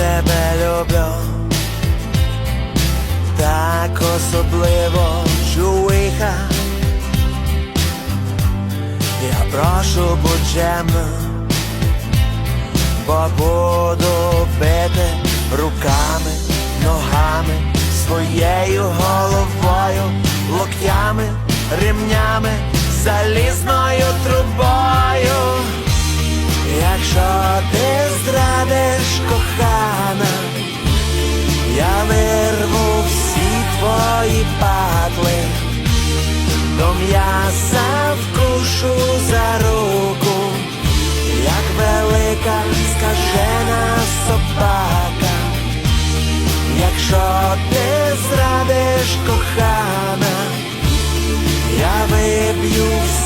тебе люблю, так особливо чуйха, я прошу будь жемно, бо буду бити руками, ногами, своєю головою, локтями, ремнями, залізною трубою. Зрадиш кохана, я вирву всі твої патли, до м'яса вкушу за руку, як велика скажена собака. Якщо ти зрадиш кохана, я виб'ю